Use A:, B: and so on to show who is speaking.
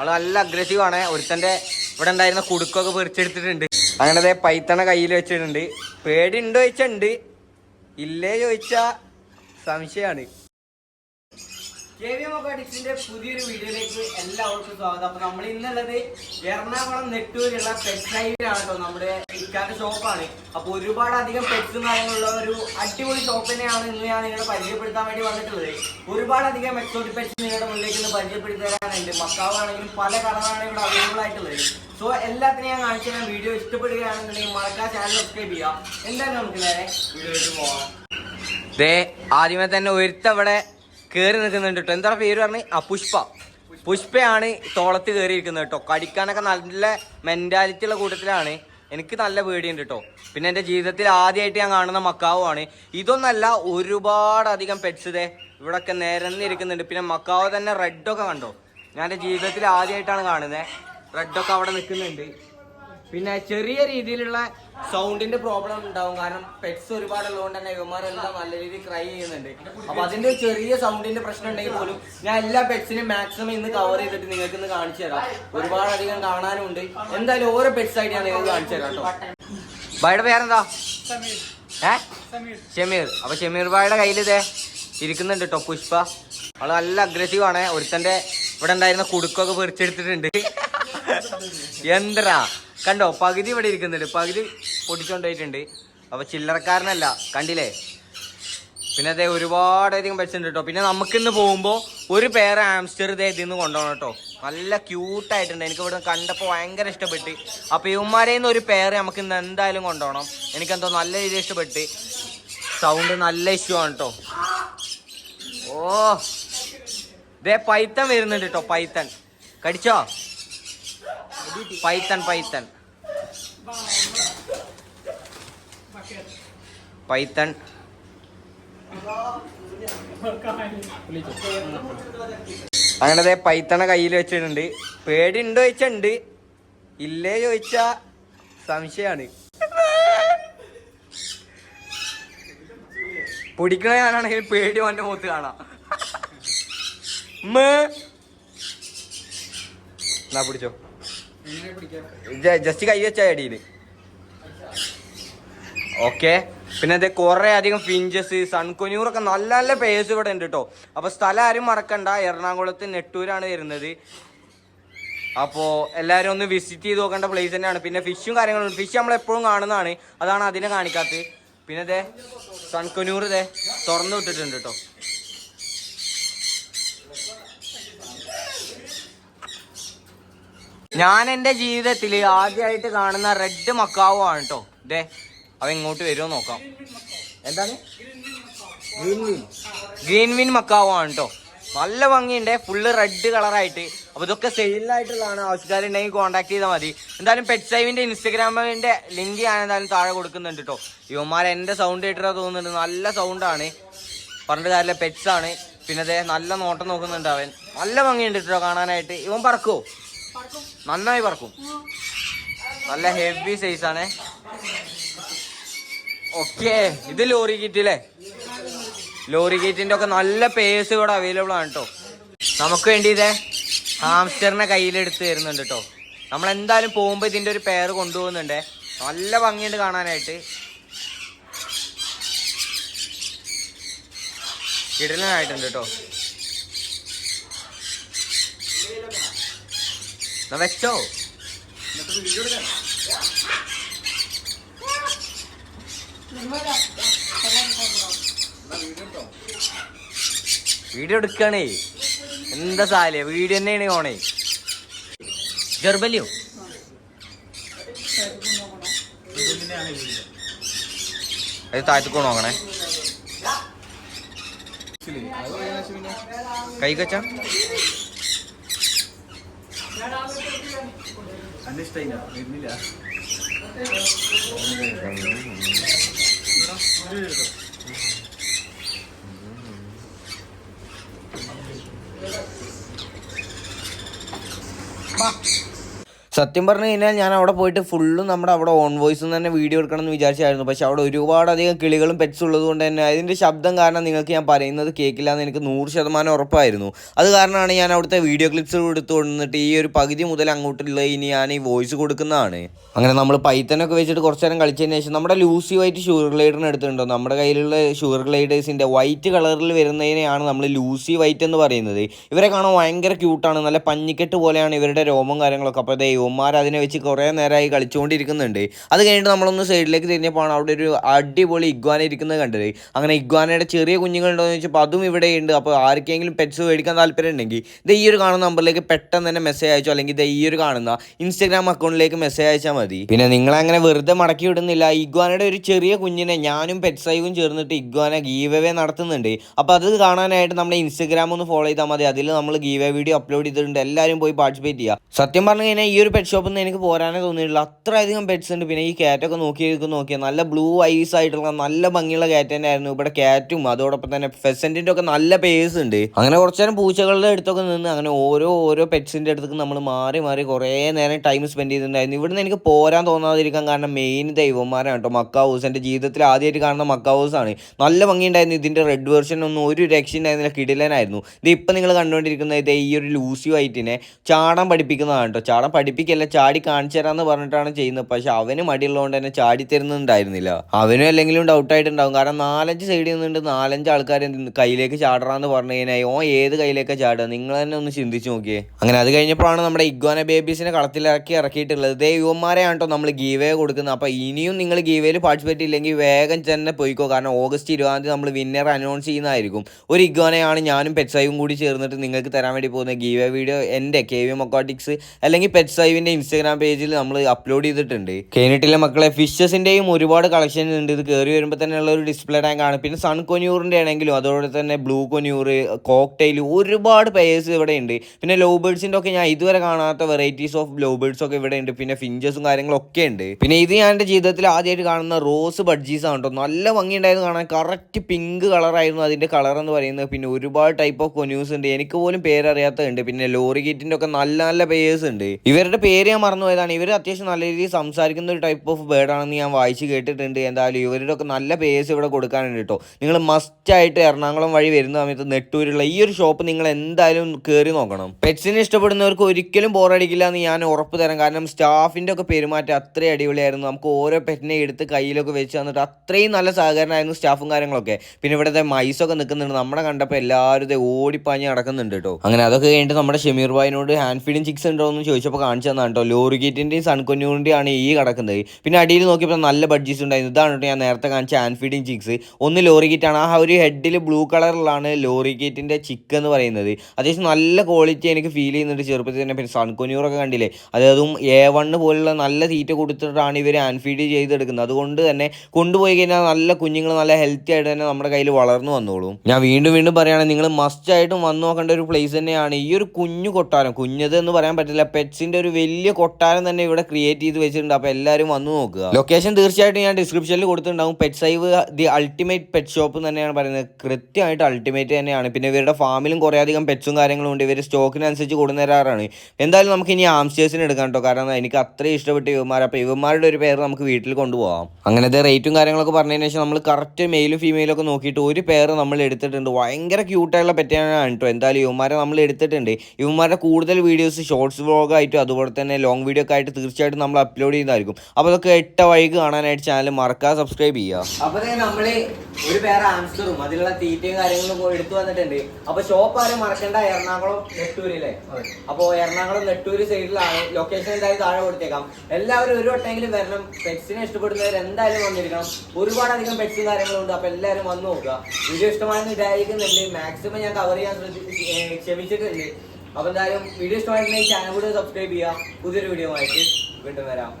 A: ആൾ നല്ല അഗ്രസീവ് ആണ്. ഒരുത്തന്റെ ഇവിടെ ഉണ്ടായിരുന്ന കുടുക്കൊക്കെ പിടിച്ചെടുത്തിട്ടുണ്ട് അങ്ങനെ ദേ പൈത്തണ കയ്യിൽ വെച്ചിട്ടുണ്ട്. പേടി ഉണ്ടോ. ചോദിച്ചുണ്ട് ഇല്ലേ ചോദിച്ചാ സംശയമാണ് ഡിക്സിന്റെ പുതിയൊരു വീഡിയോയിലേക്ക് എല്ലാവർക്കും സ്വാഗതം. അപ്പൊ നമ്മൾ ഇന്നുള്ളത് എറണാകുളം നെട്ടൂരുള്ള പെറ്റ് ലൈവിലാണ് കേട്ടോ. നമ്മുടെ ഇക്കാന്റെ ഷോപ്പാണ് അപ്പൊ ഒരുപാട് അധികം പെറ്റ്സും കാര്യങ്ങളുള്ള ഒരു അടിപൊളി ഷോപ്പ് തന്നെയാണ് ഇന്ന് ഞാൻ നിങ്ങളെ പരിചയപ്പെടുത്താൻ വേണ്ടി വന്നിട്ടുള്ളത്. ഒരുപാട് അധികം എക്സോട്ടിക് പെറ്റ്സ് നിങ്ങളുടെ മുന്നിലേക്ക് ഇന്ന് പരിചയപ്പെടുത്തി തരാനുണ്ട് മക്കാവാണെങ്കിലും പല കടകളാണെങ്കിലും ഇവിടെ അവൈലബിൾ ആയിട്ടുള്ളത്. സോ എല്ലാത്തിനും ഞാൻ കാണിച്ചു തരാം. വീഡിയോ ഇഷ്ടപ്പെടുകയാണെന്നുണ്ടെങ്കിൽ മറക്കാ ചാനൽ സബ്സ്ക്രൈബ് ചെയ്യാം എന്തായാലും നമുക്ക് നേരെ വീഡിയോയിലേക്ക് പോവാം. ആദ്യമേ തന്നെ ഒരുത്തവിടെ കേറി നിൽക്കുന്നുണ്ട് കേട്ടോ എന്താ പേര് പറഞ്ഞ്? ആ പുഷ്പ. പുഷ്പയാണ് തോളത്ത് കയറിയിരിക്കുന്നത് കേട്ടോ. കടിക്കാനൊക്കെ നല്ല മെന്റാലിറ്റി ഉള്ള കൂട്ടത്തിലാണ്. എനിക്ക് നല്ല പേടിയുണ്ട് കേട്ടോ. പിന്നെ എന്റെ ജീവിതത്തിൽ ആദ്യമായിട്ട് ഞാൻ കാണുന്ന മക്കാവുമാണ് ഇതൊന്നല്ല ഒരുപാട് അധികം പെറ്റ്സ് ഇവിടൊക്കെ നിരന്നിരിക്കുന്നുണ്ട്. പിന്നെ മക്കാവ് തന്നെ റെഡൊക്കെ കണ്ടോ? ഞാൻ എന്റെ ജീവിതത്തിൽ ആദ്യമായിട്ടാണ് കാണുന്നത് റെഡൊക്കെ അവിടെ നിൽക്കുന്നുണ്ട്. പിന്നെ ചെറിയ രീതിയിലുള്ള സൗണ്ടിന്റെ പ്രോബ്ലം ഉണ്ടാവും. കാരണം പെറ്റ്സ് ഒരുപാട് ഉള്ളതുകൊണ്ട് തന്നെ ഇവന്മാരെല്ലാം നല്ല രീതിയിൽ ക്രൈ ചെയ്യുന്നുണ്ട്. അപ്പൊ അതിന്റെ ചെറിയ സൗണ്ടിന്റെ പ്രശ്നം ഉണ്ടെങ്കിൽ പോലും ഞാൻ എല്ലാ പെറ്റ്സിനും മാക്സിമം ഇന്ന് കവർ ചെയ്തിട്ട് നിങ്ങൾക്ക് ഇന്ന് കാണിച്ചു തരാം. ഒരുപാടധികം കാണാനും ഉണ്ട് എന്തായാലും ഓരോ പെറ്റ്സ് ആയിട്ട് ഞാൻ നിങ്ങൾക്ക് കാണിച്ചു തരാം കേട്ടോ. ബായുടെ പേരെന്താ? ഏ? ഷമീർ. അപ്പൊ ഷമീർ ബായുടെ കയ്യിൽ ഇതേ ഇരിക്കുന്നുണ്ട് കേട്ടോ പുഷ്പ. അവൾ നല്ല അഗ്രസീവ് ആണ്. ഒരുത്തന്റെ ഇവിടെ ഉണ്ടായിരുന്ന കുടുക്കൊക്കെ പെറിച്ചെടുത്തിട്ടുണ്ട് എന്തരാ കണ്ടോ പകുതി ഇവിടെ ഇരിക്കുന്നുണ്ട്. പകുതി പൊടിച്ചുകൊണ്ടായിട്ടുണ്ട് അപ്പൊ ചില്ലറക്കാരനല്ല കണ്ടില്ലേ? പിന്നെ അതേ ഒരുപാടധികം പെറ്റ്സ് ഉണ്ട് കേട്ടോ പിന്നെ നമുക്ക് ഇന്ന് പോകുമ്പോൾ ഒരു പേര് ആംസ്റ്റർ ഇതേ ഇതിന്ന് കൊണ്ടുപോകണം കേട്ടോ നല്ല ക്യൂട്ടായിട്ടുണ്ട് എനിക്ക് ഇവിടെ കണ്ടപ്പോൾ ഭയങ്കര ഇഷ്ടപ്പെട്ട്. അപ്പോൾ ഇവന്മാരെ നിന്ന് ഒരു പേര് നമുക്ക് ഇന്ന് എന്തായാലും കൊണ്ടുപോകണം. എനിക്കെന്തോ നല്ല രീതിയിൽ ഇഷ്ടപ്പെട്ട്. സൗണ്ട് നല്ല ഇഷ്യൂ ആണ് കേട്ടോ ഓ. ഇതേ പൈത്തൻ വരുന്നുണ്ട് കേട്ടോ പൈത്തൻ കടിച്ചോ? പൈത്തൻ പൈത്തൻ പൈത്തൻ അങ്ങനെ ദേ പൈത്തണ കയ്യിൽ വെച്ചിട്ടുണ്ട്. പേടി ഉണ്ടോ. ചോദിച്ചുണ്ട് ഇല്ലേ ചോദിച്ചാ സംശയാണ്. പിടിക്കണ ഞാനാണെങ്കിൽ പേടി അവന്റെ മുഖത്ത് കാണാം. എന്നാ പിടിച്ചോ. ജസ്റ്റ് കൈ വെച്ചാ അടിയിൽ ഓക്കെ. പിന്നെ അതെ കുറെ അധികം ഫിഞ്ചസ് സൺകൊന്യൂറൊക്കെ നല്ല നല്ല പേസ് ഇവിടെ ഉണ്ട് കേട്ടോ അപ്പൊ സ്ഥലം ആരും മറക്കണ്ട. എറണാകുളത്ത് നെട്ടൂരാണ് വരുന്നത്. അപ്പോ എല്ലാരും ഒന്ന് വിസിറ്റ് ചെയ്ത് നോക്കേണ്ട പ്ലേസ് തന്നെയാണ്. പിന്നെ ഫിഷും കാര്യങ്ങളും ഫിഷ് നമ്മൾ എപ്പോഴും കാണുന്നതാണ്. അതാണ് അതിനെ കാണിക്കാത്തത്. പിന്നെ അതെ സൺകുനൂർ ഇതേ തുറന്നു വിട്ടിട്ടുണ്ട് കേട്ടോ ഞാൻ എന്റെ ജീവിതത്തിൽ ആദ്യമായിട്ട് കാണുന്ന റെഡ് മക്കാവോ ആണ് കേട്ടോ ദേ അവ ഇങ്ങോട്ട് വരുമോ നോക്കാം. എന്താണ്? Green wing green wing macaw ആണ് കേട്ടോ നല്ല ഭംഗിയുണ്ട് ഫുള്ള് റെഡ് കളറായിട്ട് അപ്പൊ ഇതൊക്കെ സെയിലായിട്ടുള്ളതാണ് ആവശ്യക്കാരുണ്ടെങ്കിൽ കോൺടാക്ട് ചെയ്താൽ മതി. എന്തായാലും പെറ്റ് സൈവിന്റെ ഇൻസ്റ്റഗ്രാമിന്റെ ലിങ്ക് ഞാൻ എന്തായാലും താഴെ കൊടുക്കുന്നുണ്ട് കേട്ടോ യുവമാർ എന്റെ സൗണ്ട് കേട്ടിട്ടാ തോന്നുന്നുണ്ട് നല്ല സൗണ്ടാണ് പറഞ്ഞിട്ട് കാര്യമില്ല പെറ്റ്സ് ആണ്. പിന്നെ അതെ നല്ല നോട്ടം നോക്കുന്നുണ്ട് അവൻ. നല്ല ഭംഗിയുണ്ട് കേട്ടോ കാണാനായിട്ട്. ഇവൻ പറക്കുവോ നന്നായി പറക്കും. നല്ല ഹെവി സൈസ് ആണ്. ഓക്കെ ഇത് ലോറി കിറ്റ് അല്ലേ ലോറി കിറ്റിന്റെ ഒക്കെ നല്ല പേസ് ഇവിടെ അവൈലബിൾ ആണ് കേട്ടോ നമുക്ക് വേണ്ടി ഇതേ ഹാംസ്റ്ററിനെ കയ്യിലെടുത്ത് തരുന്നുണ്ട് കേട്ടോ നമ്മൾ എന്തായാലും പോകുമ്പോൾ ഇതിന്റെ ഒരു പേർ കൊണ്ടുപോകുന്നുണ്ട്. നല്ല ഭംഗിയുണ്ട് കാണാനായിട്ട്. കിടലനായിട്ടുണ്ട് കേട്ടോ വെച്ചോ വീഡിയോ എടുക്കണേ. എന്താ സാലേ? വീഡിയോ തന്നെയാണ് ഓണേ. ജർബലിയോ അത് താഴത്തേക്ക് നോക്കണേ? കൈ അന്നിഷ്ടായില്ല വരുന്നില്ല. ബാ. സത്യം പറഞ്ഞു കഴിഞ്ഞാൽ ഞാൻ അവിടെ പോയിട്ട് ഫുള്ളും നമ്മുടെ അവിടെ ഓൺ വോയിസ് തന്നെ വീഡിയോ എടുക്കണം എന്ന് വിചാരിച്ചായിരുന്നു. പക്ഷെ അവിടെ ഒരുപാടധികം കിളികളും പെറ്റ്സ് ഉള്ളത് കൊണ്ട് തന്നെ അതിന്റെ ശബ്ദം കാരണം നിങ്ങൾക്ക് ഞാൻ പറയുന്നത് കേൾക്കില്ല എന്ന് എനിക്ക് നൂറ് ശതമാനം ഉറപ്പായിരുന്നു. അത് കാരണമാണ് ഞാൻ അവിടുത്തെ വീഡിയോ ക്ലിപ്സ് എടുത്ത് കൊണ്ടിട്ട് ഈ ഒരു പകുതി മുതൽ അങ്ങോട്ടുള്ള ഇനി ഞാൻ ഈ വോയിസ് കൊടുക്കുന്നതാണ്. അങ്ങനെ നമ്മൾ പൈത്തനൊക്കെ വെച്ചിട്ട് കുറച്ച് നേരം കളിച്ചതിന് ശേഷം നമ്മുടെ ലൂസി വൈറ്റ് ഷുഗർ ഗ്ലൈഡറിന് എടുത്തിട്ടുണ്ടോ? നമ്മുടെ കയ്യിലുള്ള ഷുഗർ ഗ്ലൈഡേഴ്സിന്റെ വൈറ്റ് കളറിൽ വരുന്നതിനെയാണ് നമ്മൾ ലൂസി വൈറ്റ് എന്ന് പറയുന്നത്. ഇവരെ കാണാൻ ഭയങ്കര ക്യൂട്ടാണ് നല്ല പഞ്ഞിക്കെട്ട് പോലെയാണ് ഇവരുടെ രോമം കാര്യങ്ങളൊക്കെ. അപ്പോൾ ദൈവന്മാർ അതിനെ വെച്ച് കുറേ നേരമായി കളിച്ചുകൊണ്ടിരിക്കുന്നുണ്ട്. അത് കഴിഞ്ഞിട്ട് നമ്മളൊന്ന് സൈഡിലേക്ക് തിരിഞ്ഞപ്പോൾ അവിടെ ഒരു അടിപൊളി ഇഗ്വാന ഇരിക്കുന്നത് കണ്ടത്. അങ്ങനെ ഇഗ്വാനയുടെ ചെറിയ കുഞ്ഞുങ്ങളുണ്ടോ എന്ന് ചോദിച്ചപ്പോൾ അതും ഇവിടെ ഉണ്ട് അപ്പോൾ ആർക്കെങ്കിലും പെറ്റ്സ് മേടിക്കാൻ താല്പര്യം ഉണ്ടെങ്കിൽ ഇത് ഈ ഒരു കാണുന്ന നമ്പറിലേക്ക് പെട്ടെന്ന് തന്നെ മെസ്സേജ് അയച്ചോ അല്ലെങ്കിൽ ഇത് ഈ ഒരു കാണുന്ന ഇൻസ്റ്റാഗ്രാം അക്കൗണ്ടിലേക്ക് മെസ്സേജ് അയച്ചാൽ മതി. പിന്നെ നിങ്ങൾ അങ്ങനെ വെറുതെ മടക്കി വിടുന്നില്ല. ഇഗ്വാനയുടെ ഒരു ചെറിയ കുഞ്ഞിനെ ഞാനും പെറ്റ്സ് പെറ്റ്സൈവും ചേർന്നിട്ട് ഇഗ്വാന ഗീവവേ നടത്തുന്നുണ്ട്. അപ്പോൾ അത് കാണാനായിട്ട് നമ്മുടെ ഇൻസ്റ്റാഗ്രാം ഒന്ന് ഫോളോ ചെയ്താൽ മതി. അതിൽ നമ്മൾ ഗീവേ വീഡിയോ അപ്ലോഡ് ചെയ്തിട്ടുണ്ട്. എല്ലാവരും പോയി പാർട്ടിസിപ്പേറ്റ് ചെയ്യുക. സത്യം പറഞ്ഞു കഴിഞ്ഞാൽ ഈ ഒരു പെറ്റ് ഷോപ്പിൽ നിന്ന് എനിക്ക് പോരാനേ തോന്നിയിട്ടില്ല. അത്രയധികം പെറ്റ്സ് ഉണ്ട്. പിന്നെ ഈ കാറ്റൊക്കെ നോക്കി നോക്കിയാൽ നല്ല ബ്ലൂ ഐസ് ആയിട്ടുള്ള നല്ല ഭംഗിയുള്ള കാറ്റ് തന്നെ ആയിരുന്നു ഇവിടെ കാറ്റും അതോടൊപ്പം തന്നെ ഫെസന്റിന്റെ ഒക്കെ നല്ല പേസ് ഉണ്ട്. അങ്ങനെ കുറച്ച് നേരം പൂച്ചകളുടെ അടുത്തൊക്കെ നിന്ന് അങ്ങനെ ഓരോ ഓരോ പെറ്റ്സിന്റെ അടുത്തേക്ക് നമ്മൾ മാറി മാറി കുറേ നേരം ടൈം സ്പെൻഡ് ചെയ്തിട്ടുണ്ടായിരുന്നു. ഇവിടുന്ന് എനിക്ക് പോരാൻ തോന്നാതിരിക്കാൻ കാരണം മെയിൻ ദൈവന്മാരാണ് കേട്ടോ. മക്ക ഹൗസ് എന്റെ ജീവിതത്തിൽ ആദ്യമായിട്ട് കാണുന്ന മക്ക ഹൗസ് ആണ്. നല്ല ഭംഗിയുണ്ടായിരുന്നു. ഇതിന്റെ റെഡ് വെർഷൻ ഒന്നും ഒരു രക്ഷയുണ്ടായിരുന്നില്ല കിടിലനായിരുന്നു. ഇത് ഇപ്പം നിങ്ങൾ കണ്ടുകൊണ്ടിരിക്കുന്നത് ഇത് ഈ ഒരു ലൂസി വൈറ്റിനെ ചാടാൻ പഠിപ്പിക്കുന്നതാണ് കേട്ടോ. ചാടാൻ പഠിപ്പിക്കല്ല ചാടി കാണിച്ചു തരാമെന്ന് പറഞ്ഞിട്ടാണ് ചെയ്യുന്നത്. പക്ഷെ അവന് മടിയുള്ളതുകൊണ്ട് തന്നെ ചാടി തരുന്നുണ്ടായിരുന്നില്ല. അവനും അല്ലെങ്കിലും ഡൗട്ടായിട്ടുണ്ടാവും കാരണം നാലഞ്ച് സൈഡിൽ നിന്നുണ്ട് നാലഞ്ച് ആൾക്കാർ കയ്യിലേക്ക് ചാടറാന്ന് പറഞ്ഞു കഴിഞ്ഞാൽ ഓ ഏത് കയ്യിലേക്കാണ് ചാടുക? നിങ്ങൾ തന്നെ ഒന്ന് ചിന്തിച്ചു നോക്കിയേ. അങ്ങനെ അത് കഴിഞ്ഞപ്പോഴാണ് നമ്മുടെ ഇഗ്വാന ബേബീസിനെ കളത്തിലിറക്കി ഇറക്കിയിട്ടുള്ളത്. ദേ യുവന്മാരെയാണ് കേട്ടോ നമ്മൾ ഗീവേ കൊടുക്കുന്നത്. അപ്പോൾ ഇനിയും നിങ്ങൾ ഗീവേയിൽ പാർട്ടിസിപ്പേറ്റ് ഇല്ലെങ്കിൽ വേഗം തന്നെ പോയിക്കോ. കാരണം ഓഗസ്റ്റ് ഇരുപതാം തീയതി നമ്മൾ വിന്നർ അനൗൺസ് ചെയ്യുന്നതായിരിക്കും. ഒരു ഇഗ്വാനയാണ് ഞാനും പെറ്റ്സൈവും കൂടി ചേർന്നിട്ട് നിങ്ങൾക്ക് തരാൻ വേണ്ടി പോകുന്ന ഗീവേ വീഡിയോ എന്റെ കെ വി മൊക്കോട്ടിക്സ് അല്ലെങ്കിൽ പെറ്റ്സൈവിന്റെ ഇൻസ്റ്റാഗ്രാം പേജിൽ നമ്മൾ അപ്ലോഡ് ചെയ്തിട്ടുണ്ട്. കേനിട്ടിലെ മക്കളെ? ഫിഷസിന്റെയും ഒരുപാട് കളക്ഷൻ ഉണ്ട്. ഇത് കയറി വരുമ്പോൾ തന്നെ ഉള്ള ഒരു ഡിസ്പ്ലേ ടാങ്ക് ആണ്. പിന്നെ സൺ കൊന്യൂറിന്റെ ആണെങ്കിലും അതോടെ തന്നെ ബ്ലൂ കൊന്യൂർ കോക്ടെയിൽ ഒരുപാട് പേയേഴ്സ് ഇവിടെ ഉണ്ട്. പിന്നെ ലോ ബേഡ്സിന്റെ ഒക്കെ ഞാൻ ഇതുവരെ കാണാത്ത വെറൈറ്റീസ് ഓഫ് ലോ ബേർഡ്സ് ഒക്കെ ഇവിടെ ഉണ്ട്. പിന്നെ ഫിഞ്ചസും കാര്യങ്ങളൊക്കെ ഉണ്ട്. പിന്നെ ഇത് ഞാൻ എന്റെ ജീവിതത്തിൽ ആദ്യമായിട്ട് കാണുന്ന റോസ് ബഡ്ജീസ് ആണ് കേട്ടോ നല്ല ഭംഗിയുണ്ടായിരുന്നു കാണാൻ. കറക്റ്റ് പിങ്ക് കളറായിരുന്നു അതിന്റെ കളർ എന്ന് പറയുന്നത്. പിന്നെ ഒരുപാട് ടൈപ്പ് ഓഫ് കൊന്യൂസ് ഉണ്ട്. എനിക്ക് പോലും പേരറിയാത്തതുണ്ട്. പിന്നെ ലോറി ഗേറ്റിന്റെ ഒക്കെ നല്ല നല്ല പേയേഴ്സ് ഉണ്ട്. ഇവരുടെ പേര് ഞാൻ മറന്നു പോയതാണ് ഇവർ അത്യാവശ്യം നല്ല രീതിയിൽ സംസാരിക്കുന്ന ഒരു ടൈപ്പ് ഓഫ് ബേർഡാണെന്ന് ഞാൻ വായിച്ച് കേട്ടിട്ടുണ്ട്. എന്തായാലും ഇവരുടെ ഒക്കെ നല്ല പേഴ്സ് ഇവിടെ കൊടുക്കാനുണ്ട് കേട്ടോ. നിങ്ങൾ മസ്റ്റായിട്ട് എറണാകുളം വഴി വരുന്ന സമയത്ത് നെട്ടൂരുള്ള ഈ ഒരു ഷോപ്പ് നിങ്ങൾ എന്തായാലും കയറി നോക്കണം. പെറ്റ്സിനെ ഇഷ്ടപ്പെടുന്നവർക്ക് ഒരിക്കലും ബോറടിക്കില്ല എന്ന് ഞാൻ ഉറപ്പ് തരാം. കാരണം സ്റ്റാഫിന്റെ ഒക്കെ പെരുമാറ്റം അത്രയും അടിപൊളിയായിരുന്നു. നമുക്ക് ഓരോ പെറ്റിനെ എടുത്ത് കയ്യിലൊക്കെ വെച്ച് തന്നിട്ട് അത്രയും നല്ല സഹകരണമായിരുന്നു സ്റ്റാഫും കാര്യങ്ങളൊക്കെ. പിന്നെ ഇവിടുത്തെ മൈസൊക്കെ നിൽക്കുന്നുണ്ട്. നമ്മളെ കണ്ടപ്പോൾ എല്ലാവരും ഓടിപ്പാഞ്ഞ് നടക്കുന്നുണ്ട് കേട്ടോ. അങ്ങനെ അതൊക്കെ കഴിഞ്ഞിട്ട് നമ്മുടെ ഷമീർ ഭായിനോട് ഹാൻഡ് ഫീഡിങ് ചിക്സ് ഉണ്ടോ എന്ന് ചോദിച്ചപ്പോൾ കാണിച്ചു തന്നാണ് കേട്ടോ ലോറിഗേറ്റിന്റെയും സൺകൊന്യൂറിന്റെയും ആണ് ഈ കിടക്കുന്നത്. പിന്നെ അടിയിൽ നോക്കിയപ്പോൾ നല്ല ബഡ്ജീസ് ഉണ്ടായിരുന്നു. ഇതാണ് കേട്ടോ ഞാൻ നേരത്തെ കാണിച്ച ആൻഫീഡിങ് ഫീഡിങ് ചിക്സ് ഒന്ന് ലോറിഗേറ്റാണ് ആ ഒരു ഹെഡിൽ ബ്ലൂ കളറിലാണ് ലോറിഗേറ്റിന്റെ ചിക്ക് എന്ന് പറയുന്നത്. അത്യാവശ്യം നല്ല ക്വാളിറ്റി എനിക്ക് ഫീൽ ചെയ്യുന്നുണ്ട് ചെറുപ്പത്തിൽ തന്നെ. പിന്നെ സൺകൊന്യൂറൊക്കെ കണ്ടില്ലേ? അതായതും എ വണ്ണ് പോലുള്ള നല്ല തീറ്റ കൊടുത്തിട്ടാണ് ഇവർ ആൻഫീഡ് ഫീഡ് ചെയ്തെടുക്കുന്നത്. അതുകൊണ്ട് തന്നെ കൊണ്ടുപോയി കഴിഞ്ഞാൽ നല്ല കുഞ്ഞുങ്ങൾ നല്ല ഹെൽത്തി ആയിട്ട് തന്നെ നമ്മുടെ കയ്യിൽ വളർന്നു വന്നോളും. ഞാൻ വീണ്ടും വീണ്ടും പറയുകയാണെങ്കിൽ നിങ്ങൾ മസ്റ്റ് ആയിട്ടും വന്നു നോക്കേണ്ട ഒരു പ്ലേസ് തന്നെയാണ് ഈ ഒരു കുഞ്ഞു കൊട്ടാരം. കുഞ്ഞത് എന്ന് പറയാൻ പറ്റില്ല. പെറ്റ്സിന്റെ ഒരു വലിയ കൊട്ടാരം തന്നെ ഇവിടെ ക്രിയേറ്റ് ചെയ്ത് വെച്ചിട്ടുണ്ട്. അപ്പോൾ എല്ലാവരും വന്നു നോക്കുക. ലൊക്കേഷൻ തീർച്ചയായിട്ടും ഞാൻ ഡിസ്ക്രിപ്ഷനിൽ കൊടുത്തിട്ടുണ്ടാവും. Pet save the ultimate pet shop എന്ന് തന്നെയാണ് പറയുന്നത്. കൃത്യമായിട്ട് അൾട്ടിമേറ്റ് തന്നെയാണ്. പിന്നെ ഇവരുടെ ഫാമിലും കുറേ അധികം പെറ്റ്സും കാര്യങ്ങളും ഉണ്ട്. ഇവർ സ്റ്റോക്കിനനുസരിച്ച് കൊണ്ടുതരാറാണ് എന്തായാലും നമുക്ക് ഇനി ആംസ്റ്റേഴ്സിന് എടുക്കാം കേട്ടോ കാരണം എനിക്ക് അത്രയും ഇഷ്ടപ്പെട്ട ഇവന്മാർ അപ്പോൾ ഇവന്മാരുടെ ഒരു പേര് നമുക്ക് വീട്ടിൽ കൊണ്ടുപോകാം അങ്ങനത്തെ റേറ്റും കാര്യങ്ങളൊക്കെ പറഞ്ഞതിന് ശേഷം നമ്മൾ കറക്റ്റ് മെയിലും ഫീമെയിലും ഒക്കെ നോക്കിയിട്ട് ഒരു പേര് നമ്മൾ എടുത്തിട്ടുണ്ട്. ഭയങ്കര ക്യൂട്ടായിട്ടുള്ള പെറ്റാണ് കേട്ടോ എന്തായാലും ഇവന്മാരെ നമ്മൾ എടുത്തിട്ടുണ്ട്. ഇവന്മാരുടെ കൂടുതൽ വീഡിയോസ് ഷോർട്സ് വ്ളോഗായിട്ടും അതുപോലെ തന്നെ ലോങ് വീഡിയോ ഒക്കെ ആയിട്ട് തീർച്ചയായിട്ടും നമ്മൾ അപ്ലോഡ് ചെയ്യുന്നതായിരിക്കും. അപ്പോൾ അതൊക്കെ എട്ട വഴിക്ക് കാണാനായിട്ട് ചാനൽ മറക്കാ സബ്സ്ക്രൈബ് ചെയ്യുക.
B: അപ്പൊ ദേ നമ്മൾ ഒരു പേര് ആംസ്റ്ററും അതിലുള്ള തീറ്റയും കാര്യങ്ങളും എടുത്തു വന്നിട്ടുണ്ട്. അപ്പൊ ഷോപ്പ് ആരും മറക്കണ്ട എറണാകുളം നെട്ടൂരില്ലേ അപ്പൊ എറണാകുളം നെട്ടൂര് സൈഡിലാണ് ലൊക്കേഷൻ എന്തായാലും താഴെ കൊടുത്തേക്കാം. എല്ലാവരും ഒരു വട്ടെങ്കിലും വരണം. പെറ്റ്സിനെ ഇഷ്ടപ്പെടുന്നവർ എന്തായാലും വന്നിരിക്കണം. ഒരുപാടധികം പെറ്റ്സും കാര്യങ്ങളുണ്ട് അപ്പൊ എല്ലാവരും വന്നു നോക്കുക. വീഡിയോ ഇഷ്ടമായെന്ന് വിചാരിക്കുന്നുണ്ട്. മാക്സിമം ഞാൻ കവർ ചെയ്യാൻ ശ്രദ്ധി- ക്ഷമിച്ചിട്ടുണ്ട്. അപ്പൊ എന്തായാലും വീഡിയോ ഇഷ്ടമായിട്ടുണ്ടെങ്കിൽ ചാനൽ കൂടെ സബ്സ്ക്രൈബ് ചെയ്യുക. പുതിയൊരു വീഡിയോ ആയിട്ട് വീണ്ടും വരാം.